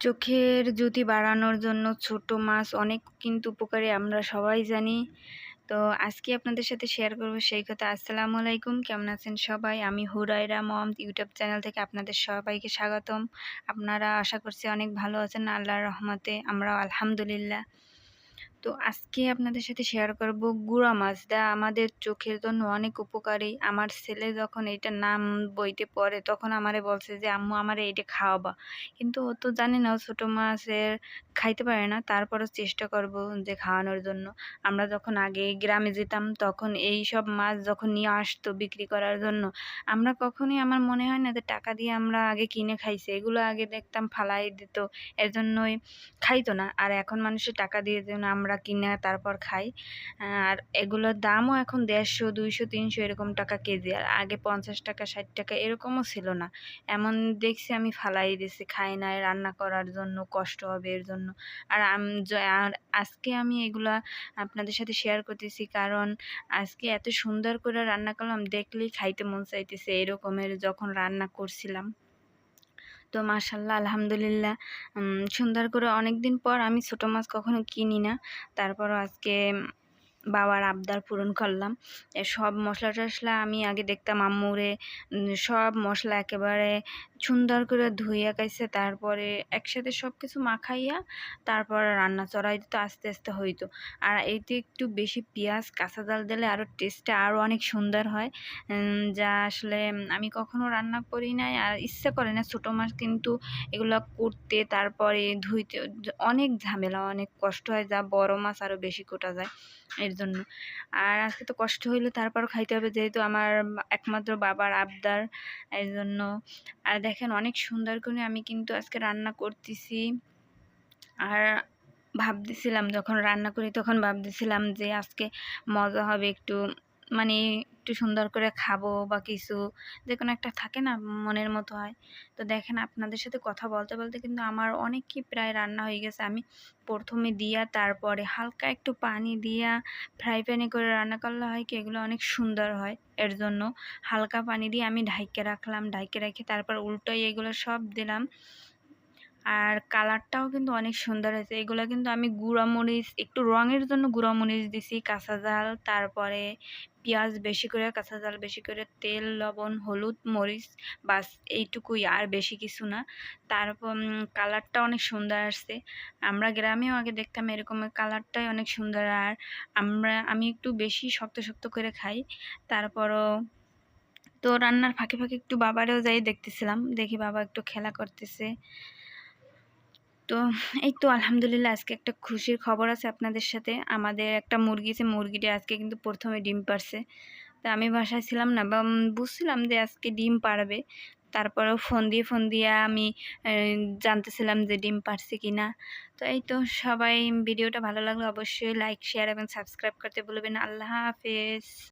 চোখের জ্যোতি বাড়ানোর জন্য ছোট মাছ অনেক কিন্তু উপকারী, আমরা সবাই জানি। তো আজকে আপনাদের সাথে শেয়ার করব সেই কথা। আসসালামু আলাইকুম, কেমন আছেন সবাই? আমি হুরাইরা মম, ইউটিউব চ্যানেল থেকে আপনাদের সবাইকে স্বাগতম। আপনারা আশা করছি অনেক ভালো আছেন, আল্লাহর রহমতে আমরা আলহামদুলিল্লাহ। তো আজকে আপনাদের সাথে শেয়ার করব গুঁড়া মাছ। দা, আমাদের চোখের জন্য অনেক উপকারী। আমার ছেলে যখন এইটার নাম বইতে পড়ে, তখন আমারে বলছে যে, আম্মু, আমারে এইটা খাওয়াবা। কিন্তু ও তো জানে না ছোটো মাছের খাইতে পারে না। তারপরও চেষ্টা করব যে খাওয়ানোর জন্য। আমরা যখন আগে গ্রামে যেতাম, তখন এই সব মাছ যখন নিয়ে আসতো বিক্রি করার জন্য, আমরা কখনোই আমার মনে হয় না যে টাকা দিয়ে আমরা আগে কিনে খাইছি। এগুলো আগে দেখতাম, ফালাই দিত। এর জন্যই খাইতো না। আর এখন মানুষের টাকা দিয়ে যেন আমরা কিনে তারপর খাই। আর এগুলোর দামও এখন দেড়শো, দুইশো, তিনশো এরকম টাকা কেজি। আর আগে পঞ্চাশ টাকা, ষাট টাকা এরকমও ছিল না। এমন দেখছি আমি ফালাই দিছি, খাই না রান্না করার জন্য কষ্ট হবে এর জন্য। আর আর আজকে আমি এগুলা আপনাদের সাথে শেয়ার করতেছি কারণ আজকে এত সুন্দর করে রান্না করলাম, দেখলেই খাইতে মন চাইতেছে এরকমের যখন রান্না করছিলাম। তো মাশাল্লাহ, আলহামদুলিল্লাহ। সুন্দর করে অনেক দিন পর আমি ছোটো মাছ কখনো কিনি না। তারপরও আজকে বাবার আবদার পূরণ করলাম। সব মশলা টশলা আমি আগে দেখতাম আম্মুরে সব মশলা একেবারে সুন্দর করে ধুইয়া কাইছে তারপরে একসাথে সব কিছু মাখাইয়া তারপর রান্না চড়াই দিত, আস্তে আস্তে হইতো। আর এতে একটু বেশি পেঁয়াজ, কাঁচা জাল দিলে আরও টেস্টটা আরও অনেক সুন্দর হয়। যা আসলে আমি কখনো রান্না করি নাই আর ইচ্ছা করে না ছোটো মাছ কিন্তু এগুলো করতে তারপরে ধুইতে, অনেক ঝামেলা, অনেক কষ্ট হয়, যা বড় মাছ আরও বেশি কোটা যায়। এর জন্য। আর আজকে তো কষ্ট হইল তারপর খাইতে হবে যেহেতু আমার একমাত্র বাবার আবদার এই জন্য আর দেখেন অনেক সুন্দর করে আমি কিন্তু আজকে রান্না করতেছি। আর ভাবতেছিলাম যখন রান্না করি তখন ভাবতেছিলাম যে আজকে মজা হবে একটু মানে একটু সুন্দর করে খাব বা কিছু, যে কোনো একটা থাকে না মনের মতো হয়। তো দেখেন আপনাদের সাথে কথা বলতে বলতে কিন্তু আমার অনেকই প্রায় রান্না হয়ে গেছে। আমি প্রথমে দিয়া, তারপরে হালকা একটু পানি দিয়া ফ্রাই প্যানে করে রান্না করলে হয় কি, এগুলো অনেক সুন্দর হয় এর জন্য। হালকা পানি দিয়ে আমি ঢাইকে রাখলাম, ঢাইকে রেখে তারপর উল্টোই এগুলো সব দিলাম। আর কালারটাও কিন্তু অনেক সুন্দর হয়েছে। এগুলো কিন্তু আমি গুঁড়া মরিচ, একটু রঙের জন্য গুঁড়া মরিচ দিছি, কাঁচা জাল, তারপরে পেঁয়াজ বেশি করে, কাঁচা জাল বেশি করে, তেল, লবণ, হলুদ মরিচ, বাস এইটুকুই আর বেশি কিছু না। তারপর কালারটা অনেক সুন্দর আসছে। আমরা গ্রামেও আগে দেখতাম এরকম কালারটাই অনেক সুন্দর। আর আমরা, আমি একটু বেশি শক্ত শক্ত করে খাই। তারপরও তো রান্নার ফাঁকে ফাঁকে একটু বাবারেও যাই দেখতেছিলাম। দেখি বাবা একটু খেলা করতেছে। তো এই তো আলহামদুলিল্লাহ আজকে একটা খুশির খবর আছে আপনাদের সাথে। আমাদের একটা মুরগি আছে, মুরগিটা আজকে কিন্তু প্রথমে ডিম পারছে তা আমি বাসায় ছিলাম না বা বুঝছিলাম যে আজকে ডিম পারবে তারপরেও ফোন দিয়ে ফোন দিয়ে আমি জানতেছিলাম যে ডিম পারছে কি না তো এই তো সবাই, ভিডিওটা ভালো লাগল অবশ্যই লাইক শেয়ার এবং সাবস্ক্রাইব করতে বলবেন আল্লাহ হাফেজ।